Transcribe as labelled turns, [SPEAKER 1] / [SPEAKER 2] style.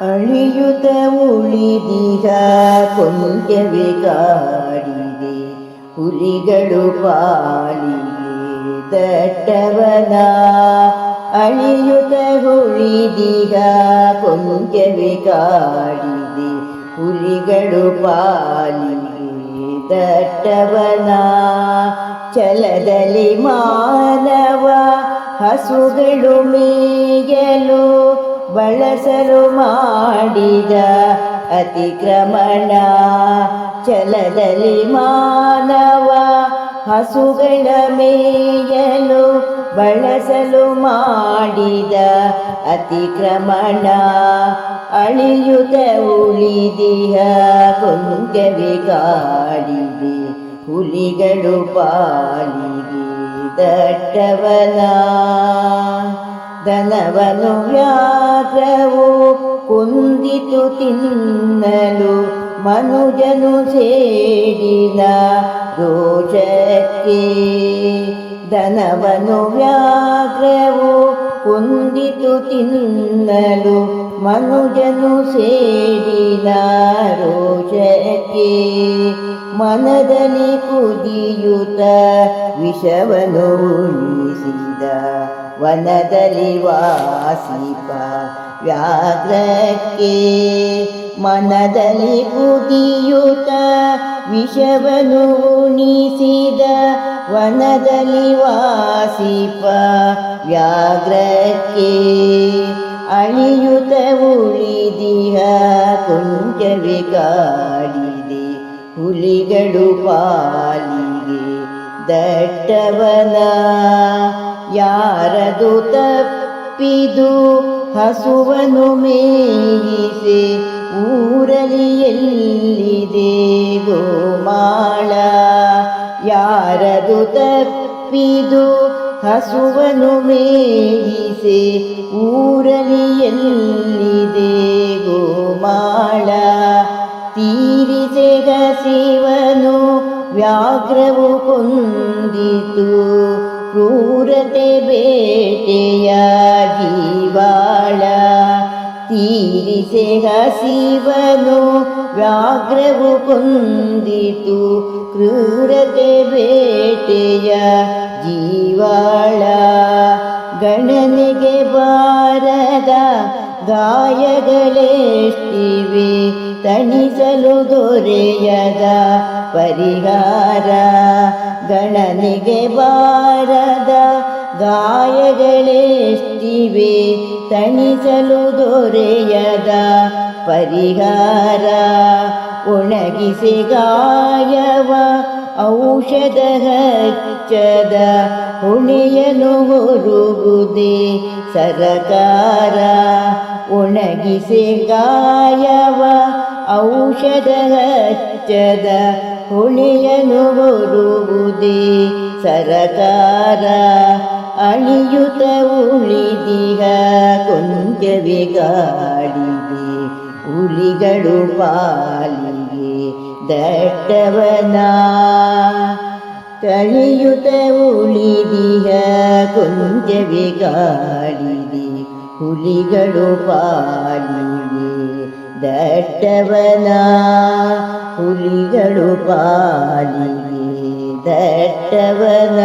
[SPEAKER 1] ಅಳಿಯುತ ಉಳಿದಿಗ ಕೊಂಚವೇ ಕಾಡಿದೆ ಹುಲಿಗಳು ಪಾಲಿಗೆ ದಟ್ಟವನ. ಅಳಿಯುತ ಉಳಿದಿಗ ಕೊಂಚವೇ ಕಾಡಿದೆ ಹುಲಿಗಳು ಪಾಲಿಗೆ ದಟ್ಟವನ. ಚಲದಲ್ಲಿ ಮಾನವ ಹಸುಗಳು ಮೇಯಲು ಬಳಸಲು ಮಾಡಿದ ಅತಿಕ್ರಮಣ. ಛಲದಲ್ಲಿ ಮಾನವ ಹಸುಗಳ ಮೇಯಲು ಬಳಸಲು ಮಾಡಿದ ಅತಿಕ್ರಮಣ. ಅಳಿಯುತ ಉಳಿದಿಹ ಕೊಂದವೆ ಕಾಡಿದೆ, ಹುಲಿಗಳು ಪಾಲಿಗೆ ದಟ್ಟವನ. ದನವನು ವ್ಯಾಘ್ರವು ಕುಂದಿತು ತಿನ್ನಲು ಮನುಜನು ಸೇಡಿನ ರೋಷಕ್ಕೆ ದನವನು ವ್ಯಾಘ್ರವು ಕುಂದಿತು ತಿನ್ನಲು ಮನುಜನು ಸೇಡಿನ ರೋಷಕ್ಕೆ ಮನದಲ್ಲಿ ಕುದಿಯುತ್ತ ವಿಷವನು ಉಳಿಸಿದ ವನದಲ್ಲಿ ವಾಸಿಪ. ವ್ಯಾಘ್ರಕ್ಕೆ ಮನದಲ್ಲಿ ಕುದಿಯುತ್ತ ವಿಷವನು ಉಣಿಸಿದ ವನದಲ್ಲಿ ವಾಸಿಪ. ವ್ಯಾಘ್ರಕ್ಕೆ ಅಳಿಯುತ ಉಳಿದಿಹ ಕುಂಜವೇ ಕಾಡಿದೆ. ಹುಲಿಗಳು ಪಾಲಿಗೆ ದಟ್ಟವನ ಯಾರದು ತಪ್ಪಿದು ಹಸುವನು ಮೇಯಿಸಿ ಊರಲಿ ಎಲ್ಲಿದೆ ಗೋಮಾಳ? ಯಾರದು ತಪ್ಪಿದು ಹಸುವನು ಮೇಯಿಸಿ ಊರಲಿ ಎಲ್ಲಿದೆ ಗೋಮಾಳ? ತೀರಿಸೆ ಹಸಿವನು ವ್ಯಾಘ್ರವು ಕೊಂದಿತು ಕ್ರೂರತೆ ಬೇಟೆಯಾಗಿ ಜೀವಾಳ ತೀರಿಸೆ ಹಸಿವನು ವ್ಯಾಘ್ರವು ಕೊಂದಿತು. ಕ್ರೂರತೆ ಬೇಟೆಯ ಜೀವಾಳ. ಗಣನೆಗೆ ಬಾರದ ಗಾಯಗಳೆಷ್ಟಿವೆ. ತಣಿಸಲು ದೊರೆಯದ ಪರಿಹಾರ, ಗಣನಿಗೆ ಬಾರದ ಗಾಯಗಳೆಷ್ಟಿವೆ, ತಣಿಸಲು ದೊರೆಯದ ಪರಿಹಾರ. ಒಣಗಿಸಿ ಗಾಯವ, ಔಷಧ ಹಚ್ಚದ ಹುಣಿಯನು ಹೊರುವುದೇ ಸರಕಾರ. ಒಣಗಿಸಿ ಗಾಯವ, ಔಷಧ ಹಚ್ಚದ ಹೊಣೆಯನು ಸರತಾರ. ಸರಕಾರ ಉಳಿದಿಹ ಕೊಂಚವೇ ಕಾಡಿದೆ ಹುಲಿಗಳು ಪಾಲಿಗೆ ದಟ್ಟವನ. ತಳಿಯುತ ಉಳಿದಿಹ ಕೊಂಚವೇ ಕಾಡಿದೆ ಹುಲಿಗಳು ಪಾಲಿಗೆ ದಟ್ಟವನ ಹುಲಿಗಳು ಪಾಲಿಗೆ ದಟ್ಟವನ